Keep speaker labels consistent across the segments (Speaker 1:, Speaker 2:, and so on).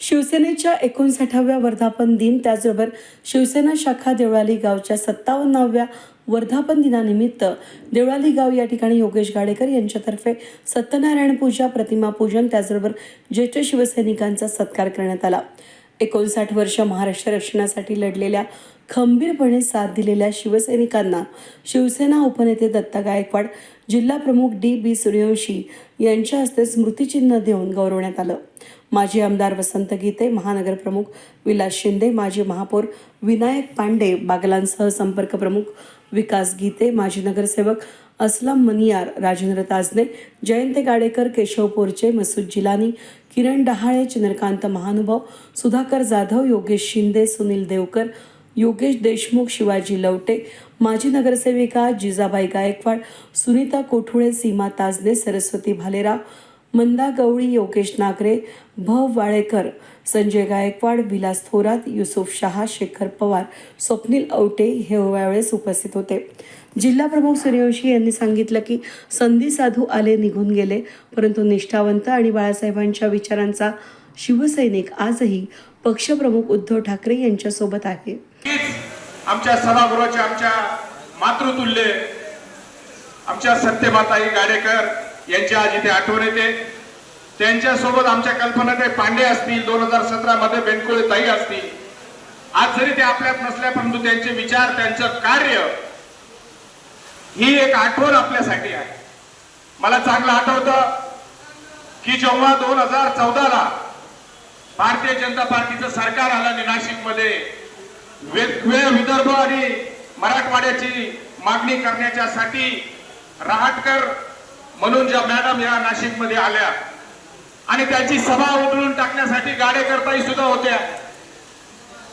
Speaker 1: शिवसेनेच्या एकोणसाठाव्या वर्धापन दिन त्याचबरोबर शिवसेना शाखा देवळाली गावच्या सत्तावन्नाव्या वर्धापन दिनानिमित्त देवळाली गाव या ठिकाणी योगेश गाडेकर यांच्यातर्फे सत्यनारायण पूजा प्रतिमा पूजन त्याचबरोबर ज्येष्ठ शिवसैनिकांचा सत्कार करण्यात आला. एकोणसाठ वर्ष महाराष्ट्र रक्षणासाठी लढलेल्या खंबीरपणे साथ दिलेल्या शिवसैनिकांना शिवसेना उपनेते दत्ता गायकवाड जिल्हा प्रमुख डी बी सूर्यवंशी यांच्या हस्ते स्मृतिचिन्ह देऊन गौरवण्यात आलं. माजी आमदार वसंत गीते महानगरप्रमुख विलास शिंदे माजी महापौर विनायक पांडे बागलांसह संपर्क प्रमुख विकास गीते माजी नगरसेवक असलम मनियार राजेंद्र ताजने जयंत गाडेकर केशव पोरचे मसूद जिलानी किरण डहाळे चंद्रकांत महानुभाव सुधाकर जाधव योगेश शिंदे सुनील देवकर योगेश देशमुख शिवाजी लवटे माजी नगरसेविका जिजाबाई गायकवाड सुनीता कोठुळे सीमा ताजने सरस्वती भालेराव मंदा गवळी योगेश नागरे भ. वाळेकर संजय गायकवाड विलास थोरात युसुफ शहा शेखर पवार स्वप्नील औटे हे यावेळेस उपस्थित होते. जिल्हा प्रमुख सूर्यवंशी यांनी सांगितलं की संधी साधू आले निघून गेले परंतु निष्ठावंत आणि बाळासाहेबांच्या विचारांचा शिवसैनिक आजही पक्षप्रमुख उद्धव ठाकरे यांच्यासोबत आहे.
Speaker 2: आमच्या सभागृहाचे आमच्या मातृतुल्य आमच्या सत्यमाताई गाडेकर यांची आज इथे आठवण येते. त्यांच्यासोबत आमच्या कल्पनाताई पांडे असतील दोन हजार सतरा मध्ये बेनकुळे ताई असतील. आज जरी ते आपल्यात नसल्या परंतु त्यांचे विचार त्यांचं कार्य ही एक आठवण आपल्यासाठी आहे. मला चांगलं आठवतं की जेव्हा दोन हजार चौदाला भारतीय जनता पार्टीचं सरकार आलं आणि नाशिकमध्ये वेगवेगळ्या विदर्भ आणि मराठवाड्याची मागणी करण्याच्यासाठी रहाटकर म्हणून ज्या मॅडम या नाशिकमध्ये आल्या आणि त्यांची सभा उधळून टाकण्यासाठी गाडेकरताही सुद्धा होत्या.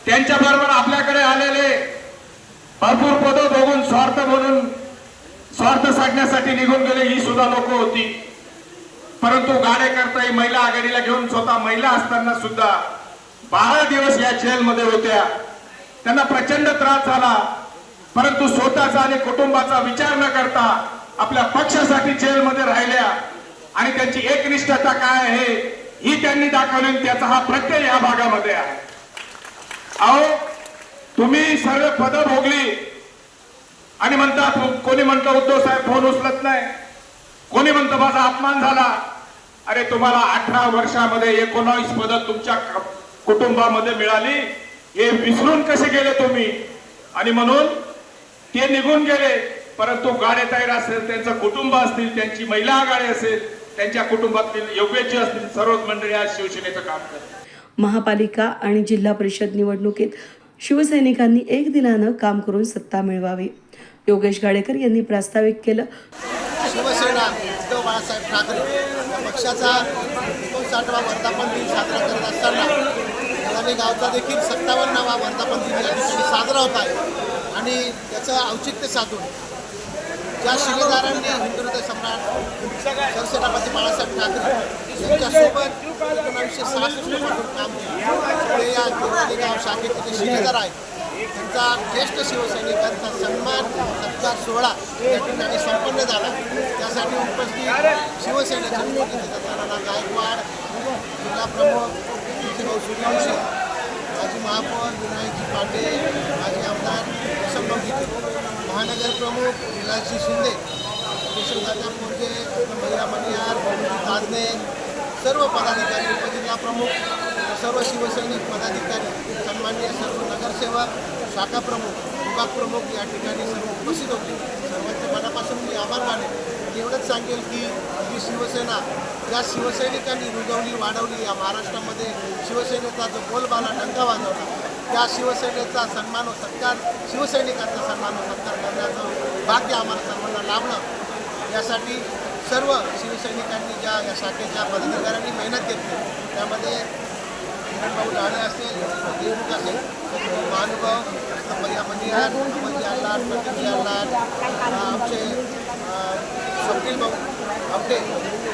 Speaker 2: त्यांच्या बरोबर आपल्याकडे आलेले भरपूर पद बघून स्वार्थ म्हणून स्वार्थ साधण्यासाठी निघून गेले ही सुद्धा लोक होती. परंतु गाडेकरताही महिला आघाडीला घेऊन स्वतः महिला असताना सुद्धा बारा दिवस या जेलमध्ये होत्या. त्यांना प्रचंड त्रास झाला. परंतु स्वतःचा आणि कुटुंबाचा विचार न करता आपल्या पक्षासाठी जेलमध्ये राहिल्या आणि त्यांची एकनिष्ठता काय आहे ही त्यांनी दाखवली त्याचा हा प्रत्यय या भागामध्ये आहे. अहो तुम्ही सर्व पद भोगली आणि म्हणता कोणी म्हणतं उद्धव साहेब फोन उचलत नाही. कोणी म्हणतं माझा अपमान झाला. अरे तुम्हाला अठरा वर्षामध्ये एकोणावीस पद तुमच्या कुटुंबामध्ये मिळाली हे विसरून कसे गेले तुम्ही? आणि म्हणून ते निघून गेले. परंतु गाडे तयार असेल त्यांचं कुटुंब असतील त्यांची महिला आघाडी असेल त्यांच्या कुटुंबातील योग्यची असतील सर्वच मंडळी आज शिवसेनेचं काम करतात
Speaker 1: महापालिका आणि जिल्हा परिषद निवडणुकीत शिवसैनिकांनी एक दिलानं काम करून सत्ता मिळवावी. योगेश गाडेकर यांनी प्रास्ताविक केलं.
Speaker 3: शिवसेना उद्धव बाळासाहेब ठाकरे पक्षाचा एकोणसाठवा वर्धापन दिन साजरा करत असताना मुलानी गावचा देखील सत्तावन्नावा वर्धापन दिन या ठिकाणी साजरा होत आहे. आणि त्याचं औचित्य साधून या शिलेदारांनी हिंदुहृदय सम्राट सरसेनापती बाळासाहेब ठाकरे यांच्यासोबत एकोणावीसशे सहासष्टपासून काम केलं. या गाव शाखेचे जे शिलेदार आहेत त्यांचा ज्येष्ठ शिवसैनिकांचा सन्मान सत्कार सोहळा या ठिकाणी संपन्न झाला. त्यासाठी उपस्थित शिवसेनेचे उपनेते दत्तानाना गायकवाड जिल्हा प्रमुख सूर्यवंशी महापौर विनायकजी पांडे माजी आमदार यशवंतराव महानगर प्रमुख विलासजी शिंदे केशवदादा मोर्जे महिला मनियार ताजने सर्व पदाधिकारी उपजिल्हा प्रमुख सर्व शिवसैनिक पदाधिकारी सन्माननीय सर्व नगरसेवक शाखा प्रमुख विभाग प्रमुख या ठिकाणी सर्व उपस्थित होते. सर्वांच्या मनापासून मी आभार मानेन. एवढंच सांगेल की ही शिवसेना ज्या शिवसैनिकांनी रुजवली वाढवली. या महाराष्ट्रामध्ये शिवसेनेचा जो बोलबाला डंका वाजवला त्या शिवसेनेचा सन्मान व सत्कार शिवसैनिकांचा सन्मान व सत्कार करण्याचं भाग्य आम्हाला सर्वांना लाभलं. यासाठी सर्व शिवसैनिकांनी ज्या या शाखेच्या पदाधिकाऱ्यांनी मेहनत घेतली. त्यामध्ये भाऊ डाळे असेल देशमुख असेल महानुभाव भैया मंदिरात अमरजी आल्लाड प्रतीकजी आमचे स्वप्नील भाऊ. आपले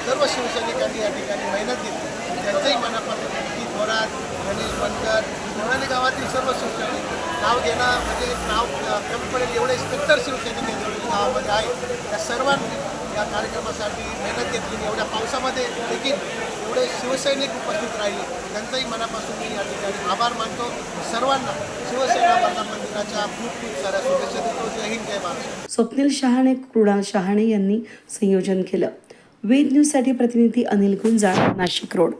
Speaker 3: सर्व शिवसैनिकांनी या ठिकाणी मेहनत घेतली. त्यांचंही मनापासून की थोरात गणेश बनकर देवळाली गावातील सर्व शिवसैनिक नाव घेणं म्हणजे नाव कमी पडेल एवढे सत्तर शिवसैनिक गावामध्ये आहेत. त्या सर्वांनी या कार्यक्रमासाठी मेहनत घेतली एवढ्या पावसामध्ये देखील एवढे शिवसैनिक उपस्थित राहिले. त्यांचाही मनापासून मी या ठिकाणी आभार मानतो. सर्वांना शिवसेना वर्धापन मंदिराच्या खूप खूप साऱ्या शुभेच्छा देतो. जय हिंद जय महाराष्ट्र.
Speaker 1: स्वप्नील शहाणे कृणाल शहाणे यांनी संयोजन केलं. वेद न्यूजसाठी प्रतिनिधी अनिल गुंजाळ नाशिक रोड.